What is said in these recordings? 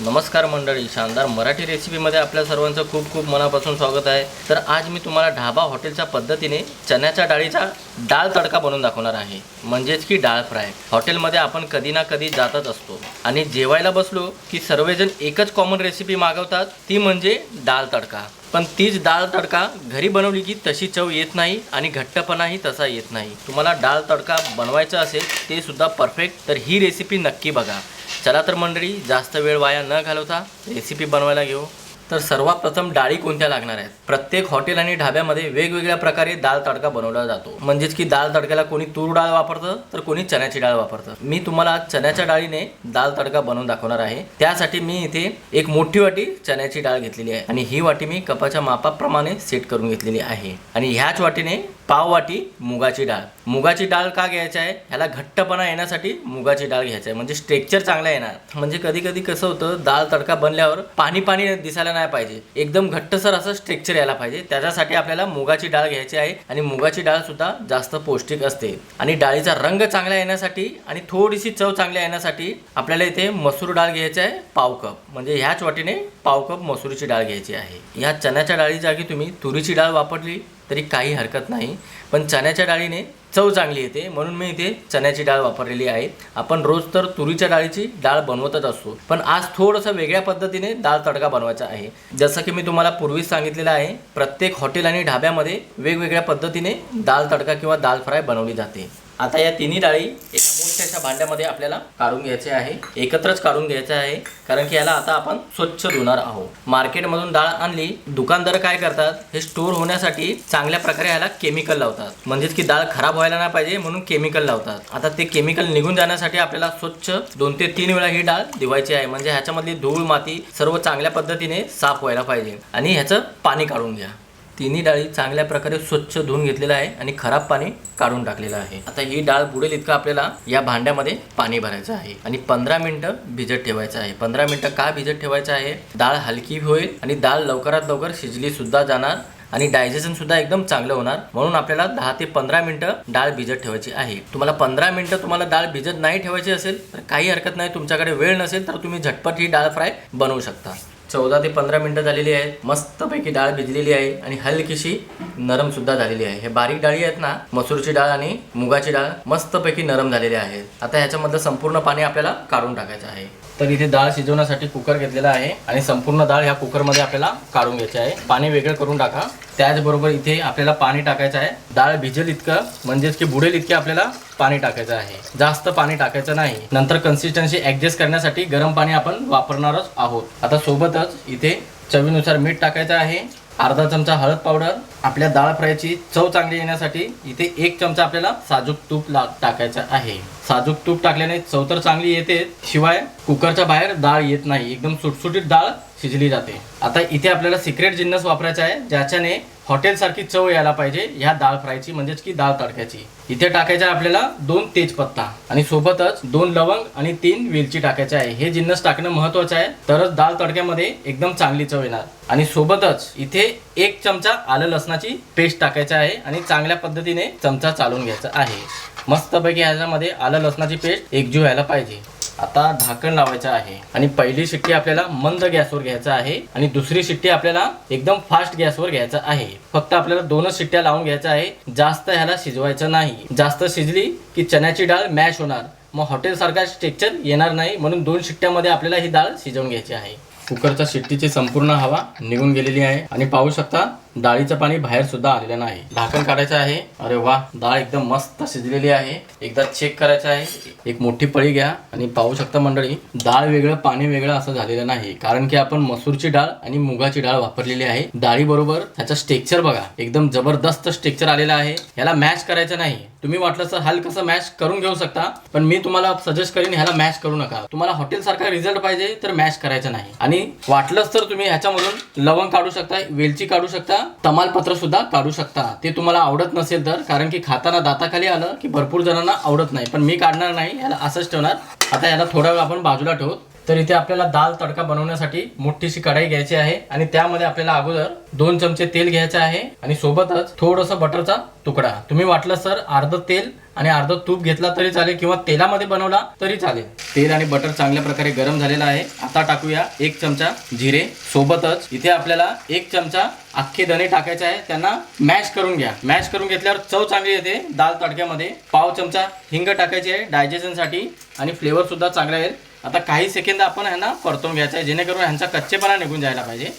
नमस्कार मंडळी शानदार मराठी रेसिपीमध्ये आपल्या सर्वांचं खूप खूप मनापासून स्वागत आहे. तर आज मी तुम्हाला ढाबा हॉटेलच्या पद्धतीने चण्याच्या डाळीचा डाळ तडका बनवून दाखवणार आहे. म्हणजेच की डाळ फ्राय. हॉटेलमध्ये आपण कधी ना कधी जातच असतो. आणि जेवायला बसलो की सर्वजण एकच कॉमन रेसिपी मागवतात ती म्हणजे डाळ तडका. पण तीच डाळ तडका घरी बनवली की तशी चव येत नाही आणि घट्टपणाही तसा येत नाही. तुम्हाला डाळ तडका बनवायचा असेल ते सुद्धा परफेक्ट तर ही रेसिपी नक्की बघा. चला तर मंडळी जास्त वेळ वाया न घालवता रेसिपी बनवायला घेऊ. तर सर्वात प्रथम डाळी कोणत्या लागणार आहेत? प्रत्येक हॉटेल आणि ढाब्यामध्ये वेगवेगळ्या प्रकारे दाल तडका बनवला जातो. म्हणजेच की दाल तडक्याला कोणी तूर डाळ वापरतं तर कोणी चण्याची डाळ वापरतं. मी तुम्हाला चण्याच्या डाळीने दाल तडका बनवून दाखवणार आहे. त्यासाठी मी इथे एक मोठी वाटी चण्याची डाळ घेतलेली आहे. आणि ही वाटी मी कपाच्या मापाप्रमाणे सेट करून घेतलेली आहे. आणि ह्याच वाटीने पाव वाटी मुगाची डाळ. मुगाची डाळ का घ्यायची आहे? ह्याला घट्टपणा येण्यासाठी मुगाची डाळ घ्यायची आहे. म्हणजे स्ट्रेक्चर चांगला येणार. म्हणजे कधी कधी कसं होतं डाळ तडका बनल्यावर पाणी पाणी दिसायला नाही पाहिजे. एकदम घट्टसर असं स्ट्रेक्चर यायला पाहिजे. त्याच्यासाठी आपल्याला मुगाची डाळ घ्यायची आहे आणि मुगाची डाळ सुद्धा जास्त पौष्टिक असते. आणि डाळीचा रंग चांगला येण्यासाठी आणि थोडीशी चव चांगल्या येण्यासाठी आपल्याला इथे मसूर डाळ घ्यायची आहे पाव कप. म्हणजे ह्याच वाटीने पाव कप मसुरीची डाळ घ्यायची आहे. ह्या चण्याच्या डाळी जागी तुम्ही तुरीची डाळ वापरली तरी काही हरकत नाही. पण चण्याच्या डाळीने चव चांगली येते. म्हणून मी इथे चण्याची डाळ वापरलेली आहे. आपण रोज तर तुरीच्या डाळीची डाळ बनवतच असतो. पण आज थोडंसं वेगळ्या पद्धतीने डाळ तडका बनवायचा आहे. जसं की मी तुम्हाला पूर्वीच सांगितलेलं आहे प्रत्येक हॉटेल आणि ढाब्यामध्ये वेगवेगळ्या पद्धतीने डाळ तडका किंवा डाळ फ्राय बनवली जाते. आता या तिन्ही डाळी स्वच्छ अशा भांड्यामध्ये आपल्याला काढून घ्यायचे आहे. एकत्रच काढून घ्यायचे आहे. कारण की याला आता आपण स्वच्छ धुणार आहोत. मार्केटमधून डाळ आणली दुकानदार काय करतात? हे स्टोर होण्यासाठी चांगल्या प्रकारे याला केमिकल लावतात. म्हणजेच की डाळ खराब व्हायला नाही पाहिजे म्हणून केमिकल लावतात. आता ते केमिकल निघून जाण्यासाठी आपल्याला स्वच्छ दोन ते तीन वेळा ही डाळ धुवायची आहे. म्हणजे ह्याच्यामधली धूळ माती सर्व चांगल्या पद्धतीने साफ व्हायला पाहिजे. आणि ह्याचं पाणी काढून घ्या. तिन्ही डाळी चांगल्या प्रकारे स्वच्छ धुवून घेतलेलं आहे आणि खराब पाणी काढून टाकलेलं आहे. आता ही डाळ बुडेल इतकं आपल्याला या भांड्यामध्ये पाणी भरायचं आहे आणि पंधरा मिनिटं भिजत ठेवायचं आहे. पंधरा मिनिटं का भिजत ठेवायचं आहे? डाळ हलकी होईल आणि डाळ लवकरात लवकर शिजली सुद्धा जाणार आणि डायजेशन सुद्धा एकदम चांगलं होणार. म्हणून आपल्याला दहा ते पंधरा मिनिटं डाळ भिजत ठेवायची आहे. तुम्हाला पंधरा मिनिटं तुम्हाला डाळ भिजत नाही ठेवायची असेल तर काही हरकत नाही. तुमच्याकडे वेळ नसेल तर तुम्ही झटपट ही डाळ फ्राय बनवू शकता. चौदा ते पंधरा मिनटं झालेली आहेत. मस्तपैकी डाळ भिजलेली आहे आणि हलकीशी नरम सुद्धा झालेली आहे. हे बारीक डाळी आहेत ना मसूरची डाळ आणि मुगाची डाळ मस्तपैकी नरम झालेली आहेत. आता ह्याच्यामधलं संपूर्ण पाणी आपल्याला काढून टाकायचं आहे. तर इथे डाळ शिजवण्यासाठी कुकर घेतलेला आहे आणि संपूर्ण डाळ ह्या कुकरमध्ये आपल्याला काढून घ्यायची आहे. पाणी वेगळं करून टाका. त्याचबरोबर इथे आपल्याला पाणी टाकायचं आहे. डाळ भिजेल इतकं म्हणजेच की बुडेल इतके आपल्याला पाणी टाकायचं आहे. जास्त पाणी टाकायचं नाही. नंतर कन्सिस्टन्सी ऍडजस्ट करण्यासाठी गरम पाणी आपण वापरणारच आहोत. आता सोबतच इथे चवीनुसार मीठ टाकायचं आहे. अर्धा चमचा हळद पावडर आपल्या डाळ फ्रायची चव चांगली येण्यासाठी इथे एक चमचा आपल्याला साजूक तूप टाकायचं आहे. साजूक तूप टाकल्याने चव तर चांगली येते शिवाय कुकरच्या बाहेर डाळ येत नाही. एकदम सुटसुटीत डाळ शिजली जाते. आता इथे आपल्याला सिक्रेट जिन्नस वापरायचा आहे ज्याच्याने हॉटेलसारखी चव यायला पाहिजे ह्या डाळ फ्रायची म्हणजेच की डाळ तडक्याची. इथे टाकायचं आहे आपल्याला दोन तेजपत्ता आणि सोबतच दोन लवंग आणि तीन वेलची टाकायचे आहे. हे जिन्नस टाकणं महत्वाचं आहे. तरच डाळ तडक्यामध्ये एकदम चांगली चव येणार. आणि सोबतच इथे एक चमचा आलं लसणाची पेस्ट टाकायची आहे आणि चांगल्या पद्धतीने चमचा चालून घ्यायचा आहे. मस्तपैकी ह्याच्यामध्ये आलं लसणाची पेस्ट एकजीव व्हायला पाहिजे. आता झाकण लावायचं आहे. आणि पहिली शिट्टी आपल्याला मंद गॅसवर घ्यायचं आहे. आणि दुसरी शिट्टी आपल्याला एकदम फास्ट गॅसवर घ्यायचं आहे. फक्त आपल्याला दोनच शिट्ट्या लावून घ्यायचं आहे. जास्त ह्याला शिजवायचं नाही. जास्त शिजली की चण्याची डाळ मॅश होणार. मग हॉटेलसारखा स्ट्रेक्चर येणार नाही. म्हणून दोन शिट्ट्यामध्ये आपल्याला ही डाळ शिजवून घ्यायची आहे. कुकरच्या शिट्टीची संपूर्ण हवा निघून गेलेली आहे. आणि पाहू शकता डाळीचं पाणी बाहेर सुद्धा आलेलं नाही. ढाकण काढायचं आहे. अरे वा डाळ एकदम मस्त शिजलेली आहे. एकदा चेक करायचं आहे. एक मोठी पळी घ्या आणि पाहू शकता मंडळी डाळ वेगळं पाणी वेगळं असं झालेलं नाही. कारण की आपण मसूरची डाळ आणि मुगाची डाळ वापरलेली आहे. डाळी बरोबर त्याचा बघा. एकदम जबरदस्त स्ट्रेक्चर आलेला आहे. याला मॅश करायचं नाही. तुम्ही वाटलं तर हलकसं मॅश करून घेऊ शकता पण मी तुम्हाला सजेस्ट करीन ह्याला मॅश करू नका. तुम्हाला हॉटेल सारखा रिझल्ट पाहिजे तर मॅश करायचं नाही. आणि वाटलंच तर तुम्ही ह्याच्यामधून लवंग काढू शकता वेलची काढू शकता तमालपत्र सुद्धा काढू शकता. ते तुम्हाला आवडत नसेल तर कारण की खाताना दाताखाली आलं की भरपूर जणांना आवडत नाही. पण मी काढणार नाही याला असंच ठेवणार. आता याला थोडा वेळ आपण बाजूला ठेवू तर इथे आपल्याला दाल तडका बनवण्यासाठी मोठीशी कढाई घ्यायची आहे आणि त्यामध्ये आपल्याला अगोदर दोन चमचे तेल घ्यायचे आहे आणि सोबतच थोडंसं बटरचा तुकडा. तुम्ही वाटलं सर अर्ध तेल आणि अर्ध तूप घेतला तरी चालेल किंवा तेलामध्ये बनवला तरी चालेल. तेल आणि बटर चांगल्या प्रकारे गरम झालेलं आहे. आता टाकूया एक चमचा जिरे. सोबतच इथे आपल्याला एक चमचा अख्खे धने टाकायचे आहे. त्यांना मॅश करून घ्या. मॅश करून घेतल्यावर चव चांगली येते दाल तडक्यामध्ये. पाव चमचा हिंग टाकायची आहे. डायजेशनसाठी आणि फ्लेवर सुद्धा चांगला येईल. आता काही सेकंद आपण ह्यांना परतून घ्यायचा आहे जेणेकरून ह्यांचा कच्चेपणा निघून जायला पाहिजे.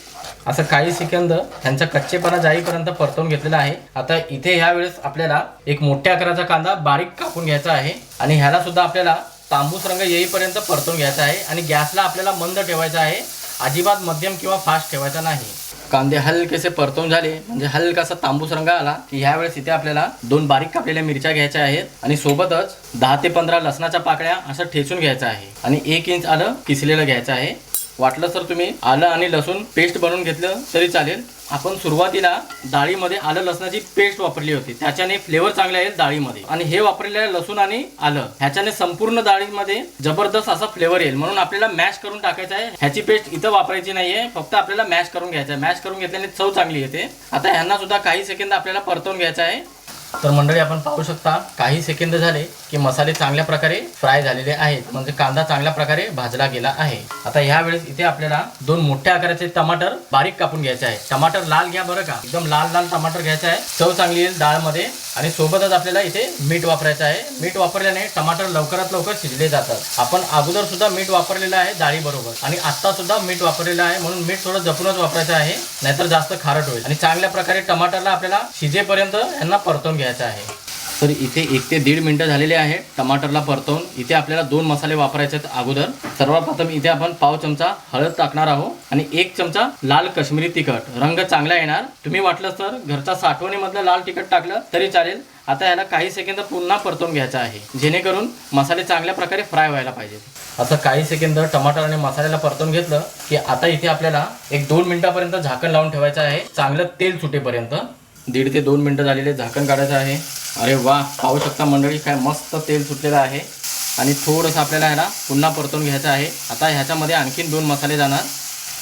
असं काही सेकंद ह्यांचा कच्चेपणा जाईपर्यंत परतून घेतलेला आहे. आता इथे ह्या वेळेस आपल्याला एक मोठ्या आकाराचा कांदा बारीक कापून घ्यायचा आहे आणि ह्याला सुद्धा आपल्याला तांबूस रंग येईपर्यंत परतून घ्यायचा आहे आणि गॅसला आपल्याला मंद ठेवायचा आहे. अजिबात मध्यम किंवा फास्ट ठेवायचा नाही. कांदे हलकेसे परतून झाले. म्हणजे हलकासा तांबूस रंग आला की ह्यावेळेस इथे आपल्याला दोन बारीक कापलेल्या मिरच्या घ्यायच्या आहेत आणि सोबतच दहा ते पंधरा लसणाच्या पाकळ्या असं ठेचून घ्यायचं आहे. आणि एक इंच आलं किसलेलं घ्यायचं आहे. वाटलं तर तुम्ही आलं आणि लसूण पेस्ट बनवून घेतलं तरी चालेल. आपण सुरुवातीला डाळीमध्ये आलं लसणाची पेस्ट वापरली होती. त्याच्याने फ्लेवर चांगला येईल डाळीमध्ये. आणि हे वापरलेलं लसूण आणि आलं. ह्याच्याने संपूर्ण डाळीमध्ये जबरदस्त असा फ्लेवर येईल. म्हणून आपल्याला मॅश करून टाकायचं आहे. ह्याची पेस्ट इथं वापरायची नाहीये. फक्त आपल्याला मॅश करून घ्यायचं आहे. मॅश करून घेतल्याने चव चांगली येते. आता ह्यांना सुद्धा काही सेकंद आपल्याला परतवून घ्यायचं आहे. तर मंडळी आपण पाहू शकता काही सेकंद झाले की मसाले चांगल्या प्रकारे फ्राय झालेले आहेत. म्हणजे कांदा चांगल्या प्रकारे भाजला गेला आहे. आता ह्या वेळेस इथे आपल्याला दोन मोठ्या आकाराचे टमाटर बारीक कापून घ्यायचे आहे टमाटर लाल घ्या बरं का. एकदम लाल लाल टमाटर घ्यायचं आहे चव चांगली येईल डाळमध्ये आणि सोबतच आपल्याला इथे मीठ वापरायचं आहे. मीठ वापरल्याने टमाटर लवकरात लवकर शिजले जातात. आपण अगोदर सुद्धा मीठ वापरलेलं आहे डाळीबरोबर आणि आता सुद्धा मीठ वापरलेलं आहे. म्हणून मीठ थोडं जपूनच वापरायचं आहे. नाहीतर जास्त खारट होईल. आणि चांगल्या प्रकारे टमाटरला आपल्याला शिजेपर्यंत यांना परतून घ्यायचा आहे. तर इथे एक ते दीड मिनटं झालेले आहे. टमाटरला परतवून इथे आपल्याला दोन मसाले वापरायचे आहेत अगोदर. सर्वप्रथम इथे आपण पाव चमचा हळद टाकणार आहोत आणि एक चमचा लाल काश्मीरी तिखट. रंग चांगला येणार. तुम्ही वाटलं तर घरचा साठवणीमधलं लाल तिखट टाकलं तरी चालेल. आता याला काही सेकंद पुन्हा परतवून घ्यायचं आहे. जेणेकरून मसाले चांगल्या प्रकारे फ्राय व्हायला पाहिजेत. असं काही सेकंद टमाटर आणि मसाल्याला परतवून घेतलं की आता इथे आपल्याला एक दोन मिनिटापर्यंत झाकण लावून ठेवायचं आहे. चांगलं तेल सुटेपर्यंत. दीड ते दोन मिनटं झालेले झाकण काढायचं आहे. अरे वा पाहू शकता मंडळी काय मस्त तेल सुटलेलं आहे. आणि थोडंसं आपल्याला ह्याला पुन्हा परतून घ्यायचं आहे. आता ह्याच्यामध्ये आणखीन दोन मसाले जाणार.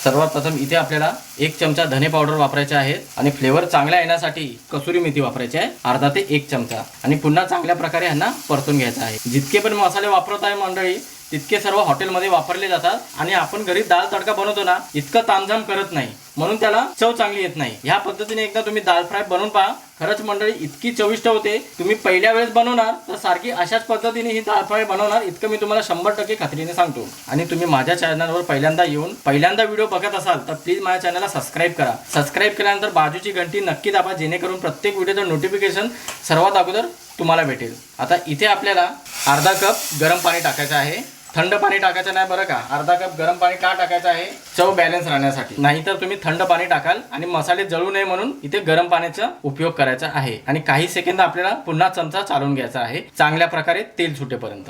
सर्वात प्रथम इथे आपल्याला एक चमचा धने पावडर वापरायचे आहेत. आणि फ्लेवर चांगला येण्यासाठी कसुरी मेथी वापरायची आहे. अर्धा ते एक चमचा. आणि पुन्हा चांगल्या प्रकारे ह्यांना परतून घ्यायचा आहे. जितके पण मसाले वापरत आहे मंडळी तितके सर्व हॉटेलमध्ये वापरले जातात आणि आपण घरी दाल तडका बनवतो ना इतकं तामझाम करत नाही. म्हणून त्याला चव चांगली येत नाही. ह्या पद्धतीने एकदा तुम्ही दाल फ्राय बनवून पहा. खरंच मंडळी इतकी चविष्ट होते. तुम्ही पहिल्या वेळेस बनवणार तर सारखी अशाच पद्धतीने ही दाल फ्राय बनवणार इतकं मी तुम्हाला शंभर टक्के खात्रीने सांगतो. आणि तुम्ही माझ्या चॅनलवर पहिल्यांदा येऊन पहिल्यांदा व्हिडिओ बघत असाल तर प्लीज माझ्या चॅनलला सबस्क्राईब करा. सबस्क्राईब केल्यानंतर बाजूची घंटी नक्की दाबा जेणेकरून प्रत्येक व्हिडिओचं नोटिफिकेशन सर्वात अगोदर तुम्हाला भेटेल. आता इथे आपल्याला अर्धा कप गरम पाणी टाकायचं आहे. थंड पाणी टाकायचं नाही बरं का? अर्धा कप गरम पाणी का टाकायचं आहे? चव बॅलन्स राहण्यासाठी. नाहीतर तुम्ही थंड पाणी टाकाल आणि मसाले जळू नये म्हणून इथे गरम पाण्याचा उपयोग करायचा आहे. आणि काही सेकंद आपल्याला पुन्हा चमचा चालून घ्यायचा आहे. चांगल्या प्रकारे तेल सुटेपर्यंत.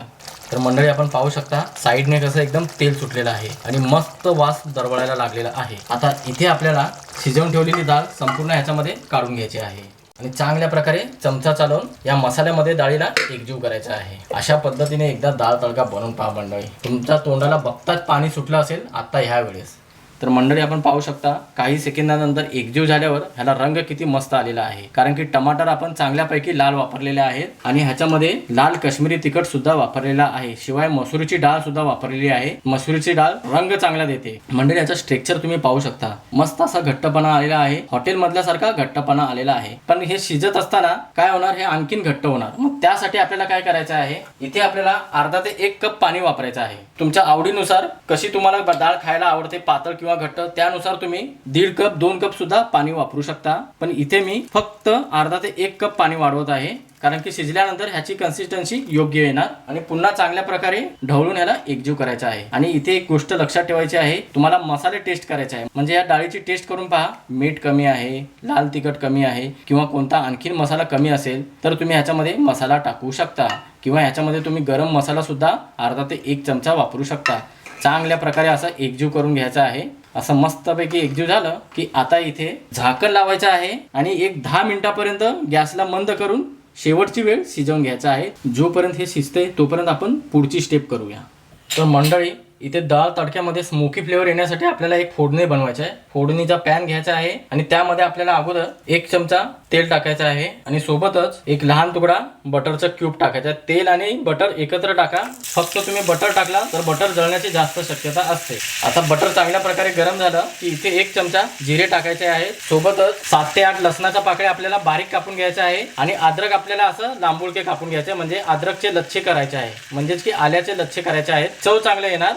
तर मंडळी आपण पाहू शकता साईडने कसं एकदम तेल सुटलेलं आहे आणि मस्त वास दरवळायला लागलेला आहे. आता इथे आपल्याला शिजवून ठेवलेली डाळ संपूर्ण ह्याच्यामध्ये काढून घ्यायची आहे. आणि चांगल्या प्रकारे चमचा चालवून या मसाल्यामध्ये डाळीला एकजीव करायचा आहे. अशा पद्धतीने एकदा डाळ तडका बनवून पहा मंडळी. तुमच्या तोंडाला बघताच पाणी सुटलं असेल आता ह्या वेळेस. तर मंडळी आपण पाहू शकता काही सेकंदानंतर एकजीव झाल्यावर ह्याला रंग किती मस्त आलेला आहे. कारण की टमाटर आपण चांगल्यापैकी लाल वापरलेले आहेत आणि ह्याच्यामध्ये लाल काश्मीरी तिखट सुद्धा वापरलेला आहे. शिवाय मसुरीची डाळ सुद्धा वापरलेली आहे. मसुरीची डाळ रंग चांगला देते. मंडळी याचा स्ट्रेक्चर तुम्ही पाहू शकता. मस्त असा घट्टपणा आलेला आहे. हॉटेल मधल्यासारखा घट्टपणा आलेला आहे. पण हे शिजत असताना काय होणार? हे आणखीन घट्ट होणार. मग त्यासाठी आपल्याला काय करायचं आहे? इथे आपल्याला अर्धा ते एक कप पाणी वापरायचं आहे. तुमच्या आवडीनुसार कशी तुम्हाला डाळ खायला आवडते पातळ किंवा घट्ट त्यानुसार तुम्ही दीड कप दोन कप सुद्धा पाणी वापरू शकता. पण इथे मी फक्त अर्धा ते एक कप पाणी वाढवत आहे कारण की शिजल्यानंतर ह्याची कन्सिस्टन्सी योग्य येणार आणि पुन्हा चांगल्या प्रकारे ढवळून ह्याला एकजीव करायचा आहे. आणि इथे एक गोष्ट लक्षात ठेवायची आहे तुम्हाला मसाले टेस्ट करायचे आहे. म्हणजे या डाळीची टेस्ट करून पहा मीठ कमी आहे लाल तिखट कमी आहे किंवा कोणता आणखीन मसाला कमी असेल तर तुम्ही ह्याच्यामध्ये मसाला टाकू शकता. किंवा ह्याच्यामध्ये तुम्ही गरम मसाला सुद्धा अर्धा ते एक चमचा वापरू शकता. चांगल्या प्रकारे असं एकजीव करून घ्यायचा आहे. असं मस्तपैकी एकजीव झालं की आता इथे झाकण लावायचं आहे आणि एक दहा मिनिटापर्यंत गॅसला मंद करून शेवटची वेळ शिजवून घ्यायचा आहे. जोपर्यंत हे शिजते तोपर्यंत आपण पुढची स्टेप करूया. तर मंडळी इथे डाळ तडक्यामध्ये स्मोकी फ्लेवर येण्यासाठी आपल्याला एक फोडणी बनवायची आहे. फोडणीचा पॅन घ्यायचा आहे आणि त्यामध्ये आपल्याला अगोदर एक चमचा तेल टाकायचं आहे आणि सोबतच एक लहान तुकडा बटरचा क्यूब टाकायचा आहे. तेल आणि बटर एकत्र टाका. फक्त तुम्ही बटर टाकला तर बटर जळण्याची जास्त शक्यता असते. आता बटर चांगल्या प्रकारे गरम झालं की इथे एक चमचा जिरे टाकायचे आहे सोबतच सात ते आठ लसणाच्या पाकळ्या आपल्याला बारीक कापून घ्यायचे आहे आणि अद्रक आपल्याला असं लांबुळके कापून घ्यायचे म्हणजे अद्रकचे लच्छे करायचे आहे. म्हणजेच की आल्याचे लच्छे करायचे आहेत. चव चांगले येणार.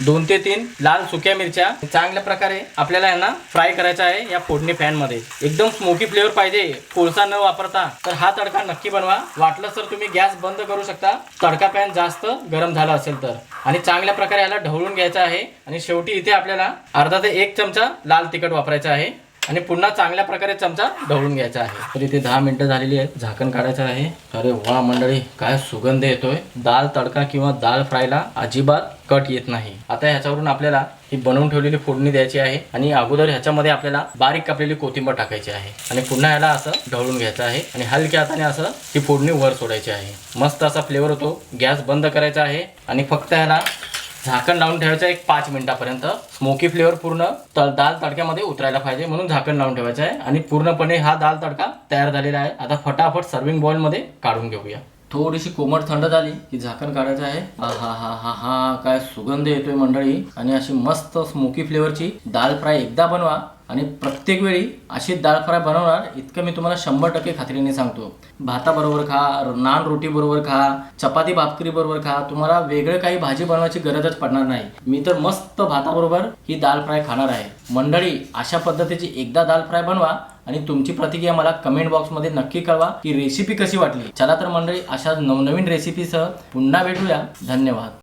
दोन ते तीन लाल सुक्या मिरच्या. चांगल्या प्रकारे आपल्याला यांना फ्राय करायचा आहे या फोडणी फॅनमध्ये एकदम स्मोकी फ्लेवर पाहिजे कोळसा न वापरता. तर हा तडका नक्की बनवा. वाटलं तर तुम्ही गॅस बंद करू शकता. तडका पॅन जास्त गरम झाला असेल तर. आणि चांगल्या प्रकारे याला ढवळून घ्यायचं आहे. आणि शेवटी इथे आपल्याला अर्धा ते एक चमचा लाल तिखट वापरायचा आहे. आणि पुन्हा चांगल्या प्रकारे चमचा ढवळून घ्यायचा आहे. तर इथे दहा मिनटं झालेली आहेत. झाकण काढायचं आहे. अरे वा मंडळी काय सुगंध येतोय. दाल तडका किंवा दाल फ्रायला अजिबात कट येत नाही. आता ह्याच्यावरून आपल्याला ही बनवून ठेवलेली फोडणी द्यायची आहे आणि अगोदर ह्याच्यामध्ये आपल्याला बारीक कापलेली कोथिंबर टाकायची आहे. आणि पुन्हा ह्याला असं ढवळून घ्यायचं आहे आणि हलक्या हाताने असं ही फोडणी वर सोडायची आहे. मस्त असा फ्लेवर होतो. गॅस बंद करायचा आहे आणि फक्त ह्याला झाकण लावून ठेवायचं एक पाच मिनिटापर्यंत. स्मोकी फ्लेवर पूर्ण तर दाल तडक्यामध्ये उतरायला पाहिजे म्हणून झाकण लावून ठेवायचं आहे. आणि पूर्णपणे हा दाल तडका तयार झालेला आहे. आता फटाफट सर्विंग बॉईलमध्ये काढून घेऊया. थोडीशी कोमट थंड झाली की झाकण काढायचं आहे. हा हा हा हा काय सुगंध येतोय मंडळी. आणि अशी मस्त स्मोकी फ्लेवरची दाल फ्राय एकदा बनवा. आणि प्रत्येक वेळी अशी दाल फ्राय बनवणार इतकं मी तुम्हाला शंभर टक्के खात्रीने सांगतो. भाताबरोबर खा नान रोटी बरोबर खा चपाती भाकरी बरोबर खा तुम्हाला वेगळं काही भाजी बनवायची गरजच पडणार नाही. मी तर मस्त भाताबरोबर ही दाल फ्राय खाणार आहे. मंडळी अशा पद्धतीची एकदा दाल फ्राय बनवा आणि तुमची प्रतिक्रिया मला कमेंट बॉक्समध्ये नक्की कळवा की रेसिपी कशी वाटली. चला तर मंडळी अशा नवनवीन रेसिपीसह पुन्हा भेटूया. धन्यवाद.